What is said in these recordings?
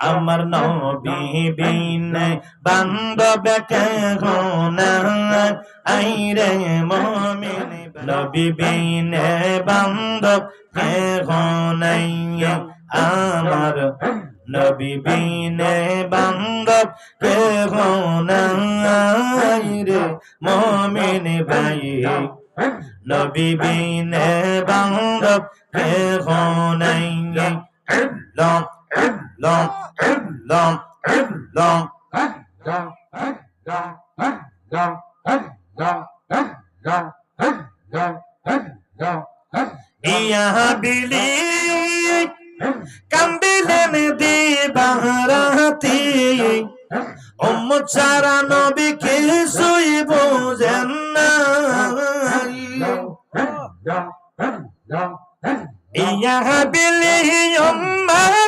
আমার নবী বিন বান্ধব আইরে মমিন, নবী বিন বান্ধব আমার নবী বিন বান্ধব কেহন আইরে মমিন ভাই, নবী বিন বান্ধব কেহন লম লম লম ইয়া বিলি কান্দিলেন দিবারাতি উম্ম চারা নবী কিছুই বোঝেন না ইয়া বিলি উম্মতি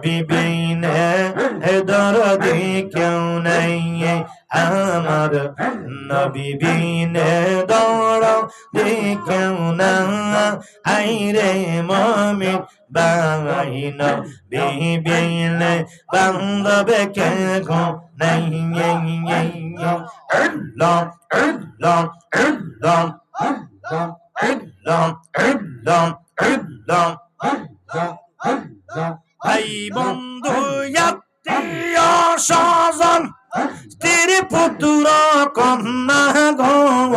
নবী বিনে দরদি কেউ নাই আমার নবী বিনে দরদি কেউ না আইরে মমিন বাই নবী বিনে বান্ধবে কে গো নাই লম লম লম লম লম লম ভাই বন্ধু আত্মীয় স্বজন স্ত্রী পুত্র কন্যা ঘন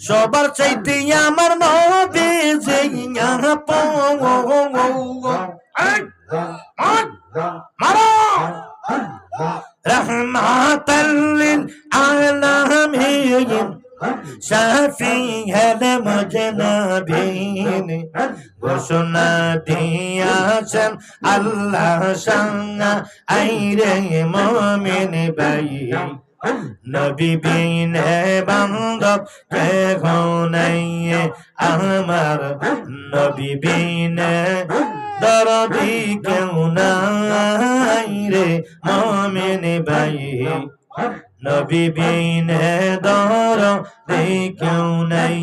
সবার চাইতে আমার নদী যে মারো নবীন ঘোষণা দিয়াছেন আল্লাহ সঙ্গা। আইরে মমিন ভাই, নবী বান্ধব নাই। আমার নবী দরদি কেউ নাই রে মমিন ভাই। নবী বিনে দর কেউ নাই।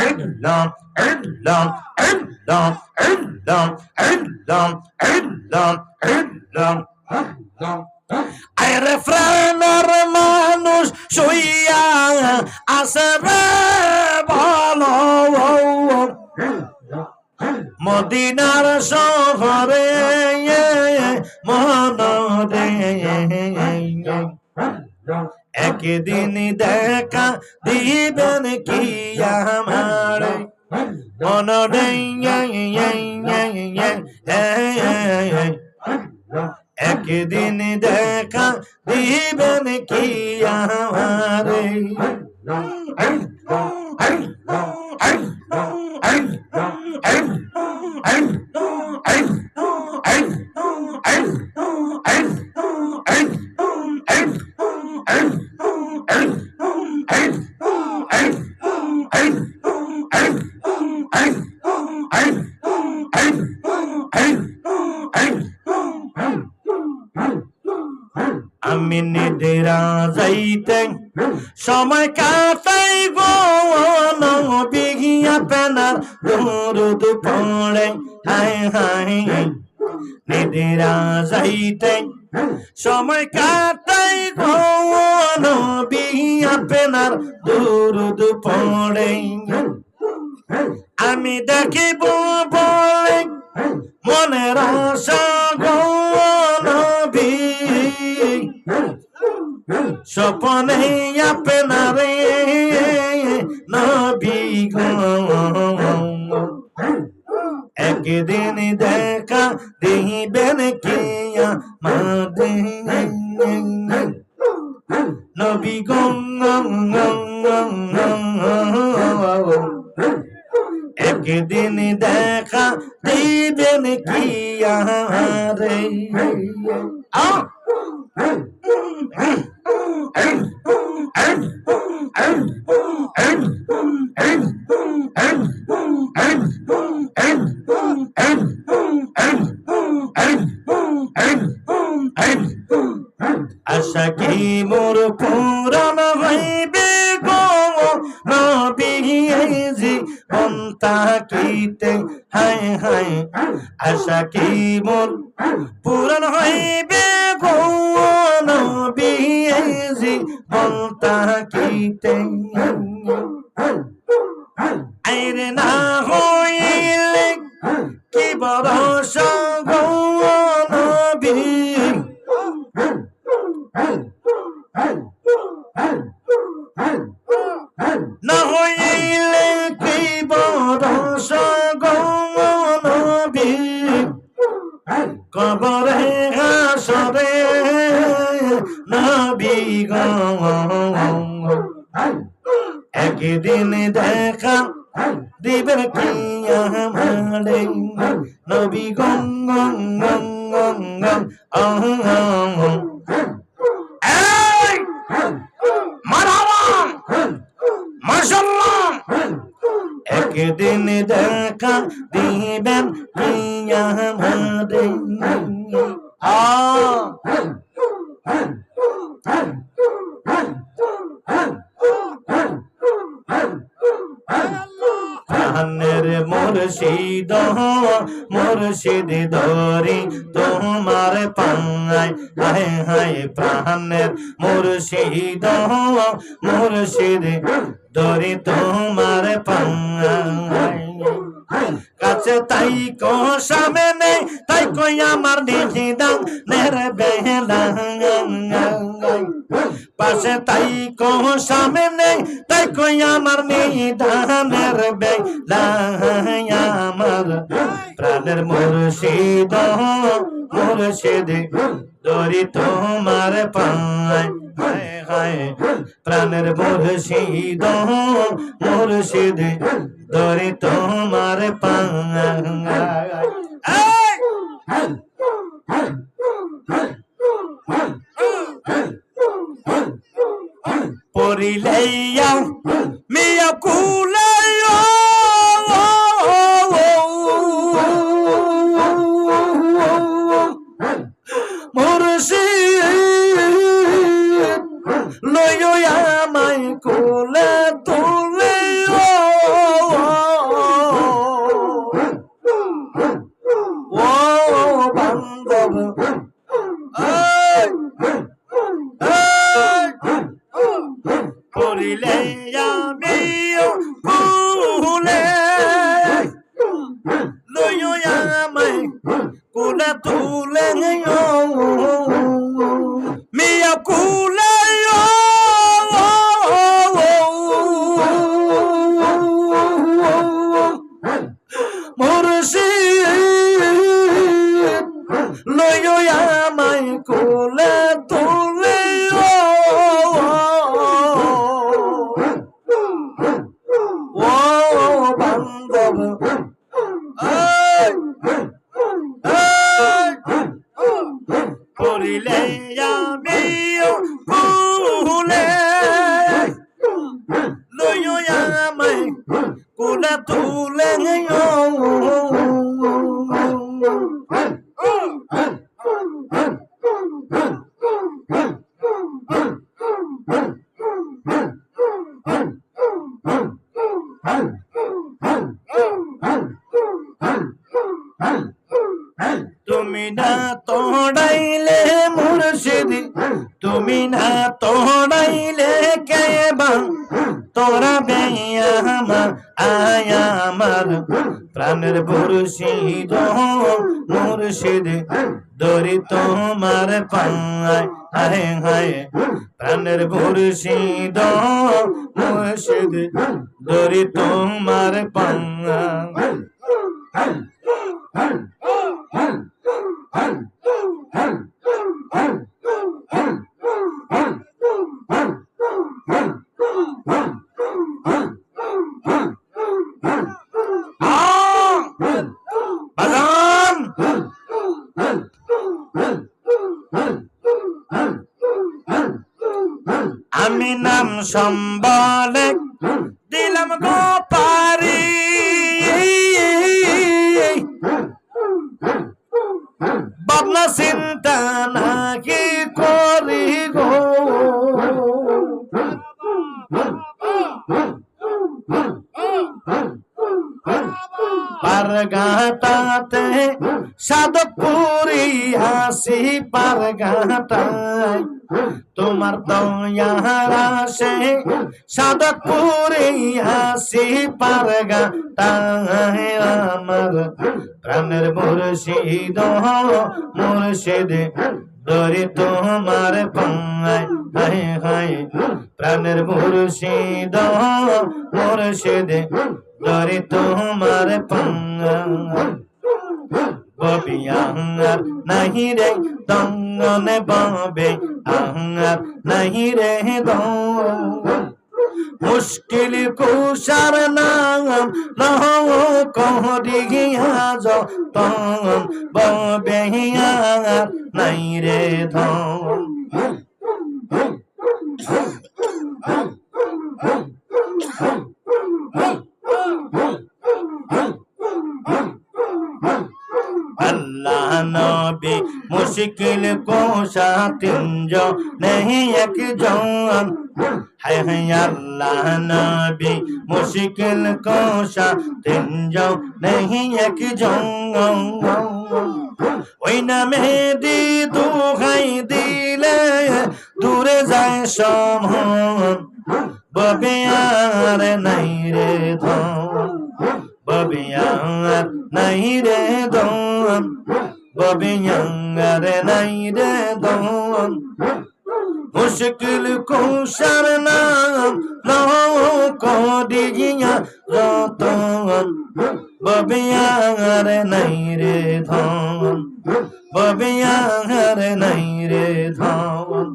ইল্লাম ইল্লাম ইল্লাম ইল্লাম ইল্লাম ইল্লাম ইল্লাম আরে ফ্রেনের মানুষ শুইয়া আসবে ভালো মদিনার শহরে মন রে একদিন দেখা দিবেন কি আমার মন একদিন দেখা দিবেন কি আমার আমি নিদেরা যাইতে সময় কাটাই গো বিঘিয়া পেনার দরুদ পড়ে হাই হাই নিদেরা যাইতে সময় কাটাই গো বিঘিয়া পেনার দরুদ পড়ে আমি দেখিব বলে মনের আশা গো স্বপনে আপনারে নবী একদিন দেখা দিবেন কি আমাদে নবী গো একদিন দেখা দিবেন কি আশা কি মোর পুরাণ হইবে গো নবী অন্তা কীতে হায় হায়। আশা কি মোর পুরাণ হইবে গো নবী জীবন তাকিতে আইরে নবী গো, একদিন দেখা দিবেন কি আমারে। নবী গং গং গং গং গং আহ আহ এই মারহাবা মাশাআল্লাহ একদিন দেখা দিবেন কি আমারে আ প্রাণের মুর্শিদ মুর্শিদ ধরি তোমার পাঙ্গায় হায় হায় প্রাণের মুর্শিদ মুর্শিদ ধরি তোমার পাঙ্গায়। কাছে তাই কো সামনে, তাই কই আমার দেখি দাম নের বেলা পাশে তাই কো সামনে তাই কই আমার নিদানের বেলা আমার প্রাণের মুর্শিদ মুর্শিদ, দরি তোমার পায়। প্রাণের মুর্শিদ মুর্শিদ, দরি তোমার পায়। পরিলেয়া মিয়া কুলাইয়া করিলে তুমি না তোড়াইলে মুর্শিদি। তুমি না তোড়াইলে কেবা তোরা বেয়া আমার, আয়া আমার। প্রাণের মুর্শিদ মুর্শিদ দরি তোমার পায় হায় হায়। প্রাণের মুর্শিদ মুর্শিদ দরি তোমার পায় সম্বলে দিলাম গো পারি ভাবনা চিন্তা নাকি করি গো? পারগাটাতে সাদপুরি হাসি পারগাটায়। তোমার দয়ার আসে সাদপুরি হাসি পারগাটায় আমার প্রাণের মুর্শিদ মুর্শিদ। দরি তোমার পায় হায় হায়, প্রাণের মুর্শিদ মুর্শিদ। দরি তোমার পায় ববি আহার নাহি রে দঙ্গনে ববে আহার নাহি রে মুশকিল কুশার নাম রহ কহরিয়া যতন ববে আর নাই রে ধন আল্লাহ নবী মুশকিল কোশা তিনজন নেই একজন হায় হায় আল্লাহ নবী মুশকিল কোশা তিনজন নেই একজন ওই নামে দি দুহাই দিলে দূরে যায় সমন ববে আর নাই রে ধন ববে আর নাই রে ধন ববে আর নাই রে ধন মুশকিল কুশার নাম লোক দিজিয়া রতন ববিয়ার নাই রে ধন ববিয়ার নাই রে ধন